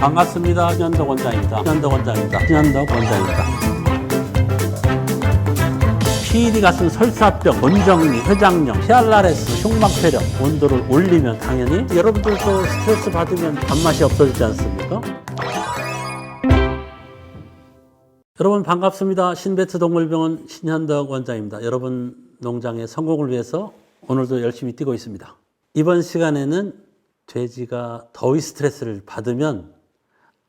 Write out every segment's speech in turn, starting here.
반갑습니다. 신현덕 원장입니다. 신현덕 원장입니다. 신현덕 원장입니다. PD 같은 설사병, 원정리, 회장령, 히알라레스, 흉막폐렴 온도를 올리면 당연히 여러분들도 스트레스 받으면 밥맛이 없어지지 않습니까? 여러분 반갑습니다. 신베트 동물병원 신현덕 원장입니다. 여러분 농장의 성공을 위해서 오늘도 열심히 뛰고 있습니다. 이번 시간에는 돼지가 더위 스트레스를 받으면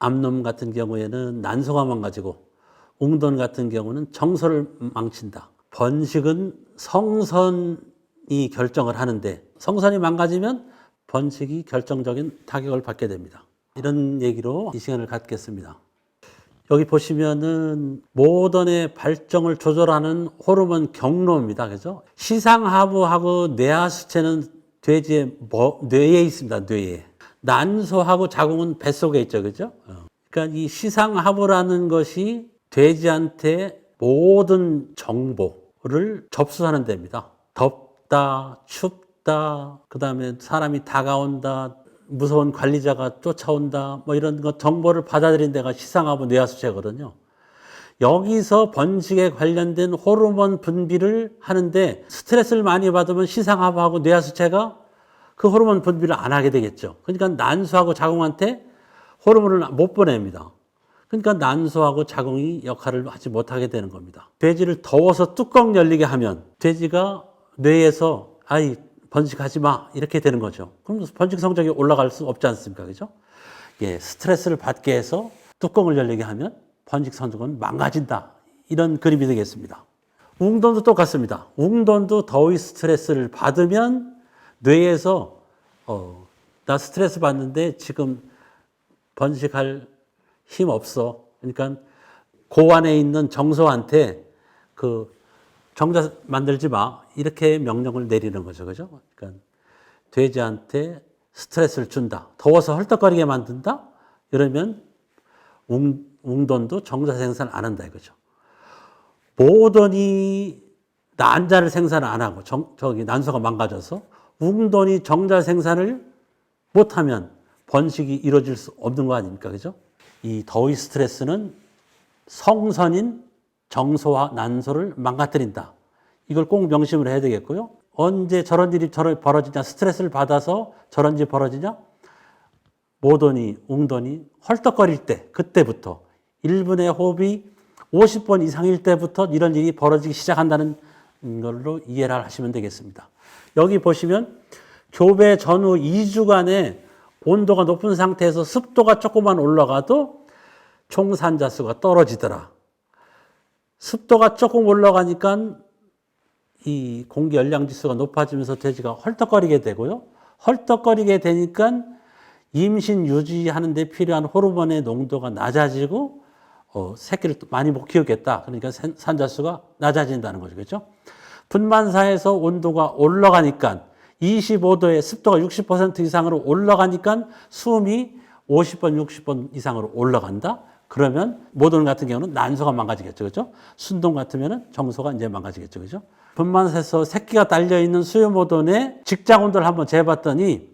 암놈 같은 경우에는 난소가 망 가지고 웅돈 같은 경우는 정서를 망친다. 번식은 성선이 결정을 하는데 성선이 망가지면 번식이 결정적인 타격을 받게 됩니다. 이런 얘기로 이 시간을 갖겠습니다. 여기 보시면은 모던의 발정을 조절하는 호르몬 경로입니다. 그죠? 시상하부하고 뇌하수체는 돼지의 뭐- 뇌에 있습니다. 뇌에. 난소하고 자궁은 뱃속에 있죠. 그죠? 어. 그러니까 이 시상하부라는 것이 돼지한테 모든 정보를 접수하는 데입니다. 덥다, 춥다, 그 다음에 사람이 다가온다, 무서운 관리자가 쫓아온다, 뭐 이런 것 정보를 받아들인 데가 시상하부 뇌하수체거든요. 여기서 번식에 관련된 호르몬 분비를 하는데 스트레스를 많이 받으면 시상하부하고 뇌하수체가 그 호르몬 분비를 안 하게 되겠죠. 그러니까 난소하고 자궁한테 호르몬을 못 보냅니다. 그러니까 난소하고 자궁이 역할을 하지 못하게 되는 겁니다. 돼지를 더워서 뚜껑 열리게 하면 돼지가 뇌에서 아이 번식하지 마 이렇게 되는 거죠. 그럼 번식 성적이 올라갈 수 없지 않습니까? 그죠? 예, 스트레스를 받게 해서 뚜껑을 열리게 하면 번식 성적은 망가진다. 이런 그림이 되겠습니다. 웅돈도 똑같습니다. 웅돈도 더위 스트레스를 받으면 뇌에서 어, 나 스트레스 받는데 지금 번식할 힘 없어. 그러니까 고안에 있는 정서한테 그 정자 만들지 마. 이렇게 명령을 내리는 거죠. 그죠? 그러니까 돼지한테 스트레스를 준다. 더워서 헐떡거리게 만든다? 이러면 웅, 웅돈도 정자 생산 안 한다 이거죠. 모돈이 난자를 생산 안 하고 정, 저기 난소가 망가져서 웅돈이 정자 생산을 못하면 번식이 이루어질 수 없는 거 아닙니까? 그죠? 이 더위 스트레스는 성선인 정소와 난소를 망가뜨린다. 이걸 꼭 명심을 해야 되겠고요. 언제 저런 일이 저런 벌어지냐, 스트레스를 받아서 저런 일이 벌어지냐? 모돈이, 웅돈이 헐떡거릴 때, 그때부터 1분의 호흡이 50번 이상일 때부터 이런 일이 벌어지기 시작한다는 걸로 이해를 하시면 되겠습니다. 여기 보시면 교배 전후 2주간에 온도가 높은 상태에서 습도가 조금만 올라가도 총산자 수가 떨어지더라. 습도가 조금 올라가니까 이 공기 열량 지수가 높아지면서 돼지가 헐떡거리게 되고요. 헐떡거리게 되니까 임신 유지하는 데 필요한 호르몬의 농도가 낮아지고 어, 새끼를 또 많이 못 키우겠다. 그러니까 산- 산자 수가 낮아진다는 거죠. 그렇죠? 분만사에서 온도가 올라가니까 25도에 습도가 60% 이상으로 올라가니까 숨이 50번, 60번 이상으로 올라간다. 그러면 모돈 같은 경우는 난소가 망가지겠죠. 그죠? 순동 같으면 정소가 이제 망가지겠죠. 그죠? 분만사에서 새끼가 달려 있는 수요모돈의 직장 온도를 한번 재봤더니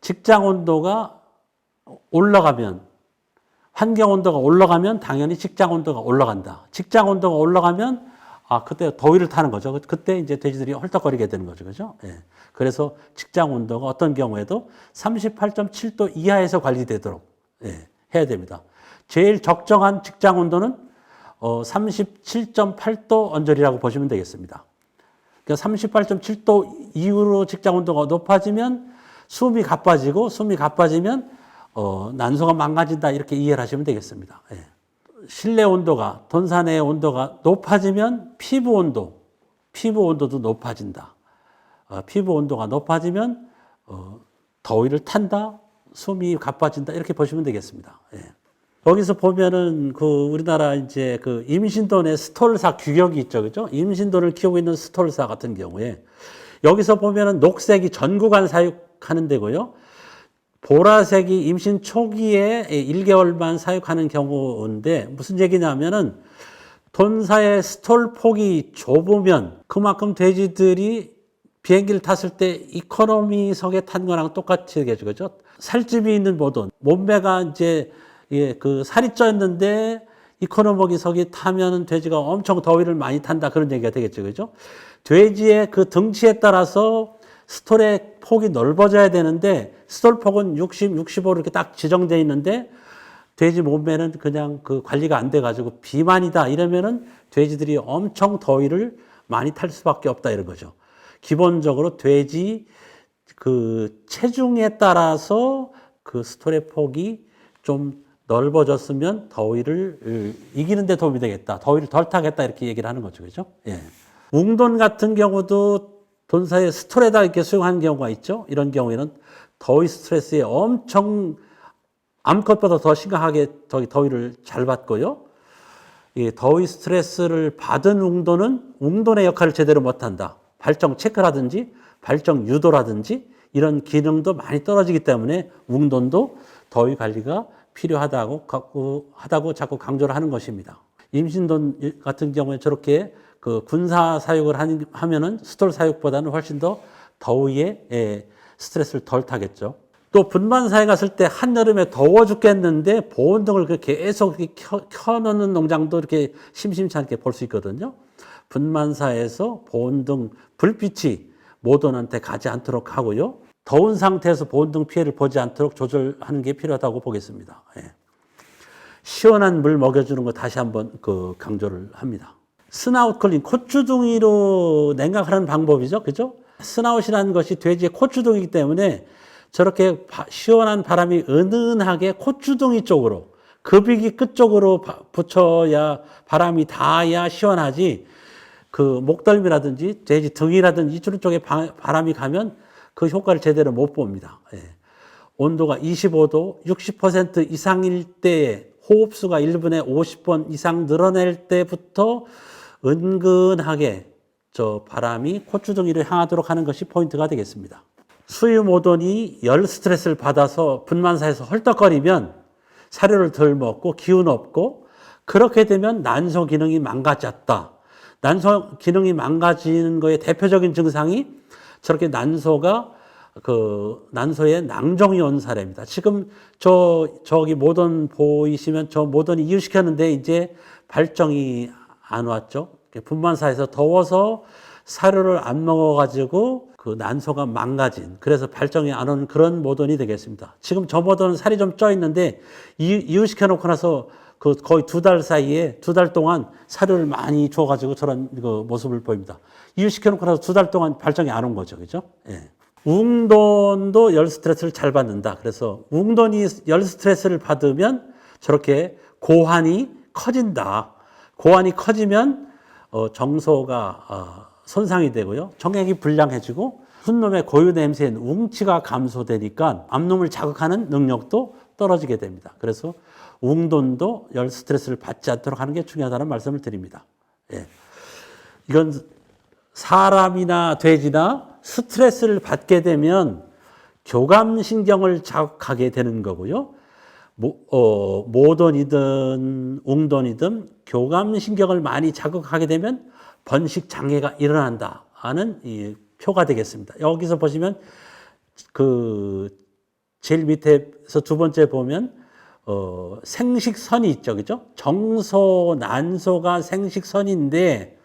직장 온도가 올라가면 환경 온도가 올라가면 당연히 직장 온도가 올라간다. 직장 온도가 올라가면 아 그때 더위를 타는 거죠. 그때 이제 돼지들이 헐떡거리게 되는 거죠, 그죠? 예. 그래서 직장 온도가 어떤 경우에도 38.7도 이하에서 관리되도록 예, 해야 됩니다. 제일 적정한 직장 온도는 어, 37.8도 언저리라고 보시면 되겠습니다. 그러니까 38.7도 이후로 직장 온도가 높아지면 숨이 가빠지고 숨이 가빠지면 어, 난소가 망가진다 이렇게 이해를 하시면 되겠습니다. 예. 실내 온도가 돈산의 온도가 높아지면 피부 온도, 피부 온도도 높아진다. 어, 피부 온도가 높아지면 어, 더위를 탄다, 숨이 가빠진다 이렇게 보시면 되겠습니다. 예. 여기서 보면은 그 우리나라 이제 그 임신돈의 스톨사 규격이 있죠, 그죠? 임신돈을 키우고 있는 스톨사 같은 경우에 여기서 보면은 녹색이 전구간 사육하는 데고요. 보라색이 임신 초기에 1개월만 사육하는 경우인데 무슨 얘기냐면은 돈사의 스톨 폭이 좁으면 그만큼 돼지들이 비행기를 탔을 때 이코노미석에 탄 거랑 똑같이 되겠죠. 그죠? 살집이 있는 모돈, 몸매가 이제 예, 그 살이 쪄 있는데 이코노모기 석이 타면은 돼지가 엄청 더위를 많이 탄다 그런 얘기가 되겠죠, 그죠? 돼지의 그 등치에 따라서 스톨의 폭이 넓어져야 되는데 스톨 폭은 60, 65로 이렇게 딱 지정돼 있는데 돼지 몸매는 그냥 그 관리가 안 돼 가지고 비만이다 이러면은 돼지들이 엄청 더위를 많이 탈 수밖에 없다 이런 거죠. 기본적으로 돼지 그 체중에 따라서 그 스톨의 폭이 좀 넓어졌으면 더위를 으, 이기는 데 도움이 되겠다. 더위를 덜 타겠다. 이렇게 얘기를 하는 거죠. 그죠? 예. 웅돈 같은 경우도 돈사의 스톨에다 이렇게 수용하는 경우가 있죠. 이런 경우에는 더위 스트레스에 엄청 암컷보다 더 심각하게 더위, 더위를 잘 받고요. 이 더위 스트레스를 받은 웅돈은 웅돈의 역할을 제대로 못한다. 발정 체크라든지 발정 유도라든지 이런 기능도 많이 떨어지기 때문에 웅돈도 더위 관리가 필요하다고 하다고 자꾸 강조를 하는 것입니다. 임신돈 같은 경우에 저렇게 그 군사 사육을 하면은 스톨 사육보다는 훨씬 더 더위에 예, 스트레스를 덜 타겠죠. 또 분만사에 갔을 때 한여름에 더워 죽겠는데 보온등을 그 계속 이렇게 켜, 켜놓는 농장도 이렇게 심심치 않게 볼 수 있거든요. 분만사에서 보온등 불빛이 모돈한테 가지 않도록 하고요. 더운 상태에서 보온등 피해를 보지 않도록 조절하는 게 필요하다고 보겠습니다. 예. 시원한 물 먹여주는 거 다시 한번 그 강조를 합니다. 스나웃 컬링, 콧주둥이로 냉각하는 방법이죠. 그죠? 스나웃이라는 것이 돼지의 콧주둥이기 때문에 저렇게 바- 시원한 바람이 은은하게 콧주둥이 쪽으로 급이기 끝 쪽으로 바- 붙여야 바람이 닿아야 시원하지 그 목덜미라든지 돼지 등이라든지 이쪽 쪽에 바, 바람이 가면 그 효과를 제대로 못 봅니다. 예. 온도가 25도 60% 이상일 때에 호흡수가 1분에 50번 이상 늘어날 때부터 은근하게 저 바람이 콧주둥이를 향하도록 하는 것이 포인트가 되겠습니다. 수유 모돈이 열 스트레스를 받아서 분만사에서 헐떡거리면 사료를 덜 먹고 기운 없고 그렇게 되면 난소 기능이 망가졌다. 난소 기능이 망가지는 거의 대표적인 증상이 저렇게 난소가 그 난소에 낭종이 온 사례입니다. 지금 저 저기 모던 보이시면 저 모던이 이유시켰는데 이제 발정이 안 왔죠. 분만사에서 더워서 사료를 안 먹어가지고 그 난소가 망가진 그래서 발정이 안 오는 그런 모던이 되겠습니다. 지금 저 모던은 살이 좀 쪄 있는데 이- 이유시켜 놓고 나서 그 거의 두 달 사이에 두 달 동안 사료를 많이 줘가지고 저런 그 모습을 보입니다. 이유시켜 놓고 나서 두 달 동안 발정이 안 온 거죠, 그죠? 예. 웅돈도 열 스트레스를 잘 받는다. 그래서 웅돈이 열 스트레스를 받으면 저렇게 고환이 커진다. 고환이 커지면 어, 정소가 어, 손상이 되고요. 정액이 불량해지고 순놈의 고유 냄새인 웅치가 감소되니까 암놈을 자극하는 능력도 떨어지게 됩니다. 그래서 웅돈도 열 스트레스를 받지 않도록 하는 게 중요하다는 말씀을 드립니다. 예. 이건 사람이나 돼지나 스트레스를 받게 되면 교감신경을 자극하게 되는 거고요. 모, 어, 모돈이든 웅돈이든 교감신경을 많이 자극하게 되면 번식 장애가 일어난다 하는 이 표가 되겠습니다. 여기서 보시면 그 제일 밑에서 두 번째 보면 어, 생식선이 있죠, 그죠? 정소, 난소가 생식선인데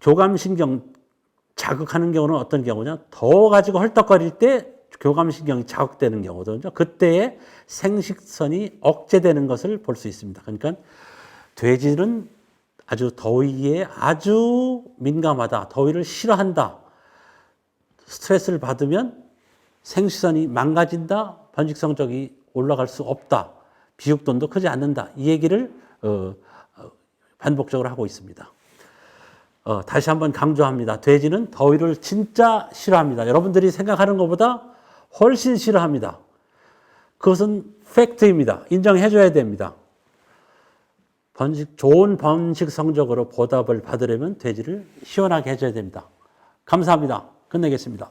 교감신경 자극하는 경우는 어떤 경우냐? 더워가지고 헐떡거릴 때 교감신경이 자극되는 경우거든요. 그때에 생식선이 억제되는 것을 볼 수 있습니다. 그러니까 돼지는 아주 더위에 아주 민감하다. 더위를 싫어한다. 스트레스를 받으면 생식선이 망가진다. 번식 성적이 올라갈 수 없다. 비육돈도 크지 않는다. 이 얘기를 어, 어, 반복적으로 하고 있습니다. 어, 다시 한번 강조합니다. 돼지는 더위를 진짜 싫어합니다. 여러분들이 생각하는 것보다 훨씬 싫어합니다. 그것은 팩트입니다. 인정해줘야 됩니다. 번식, 좋은 번식 성적으로 보답을 받으려면 돼지를 시원하게 해줘야 됩니다. 감사합니다. 끝내겠습니다.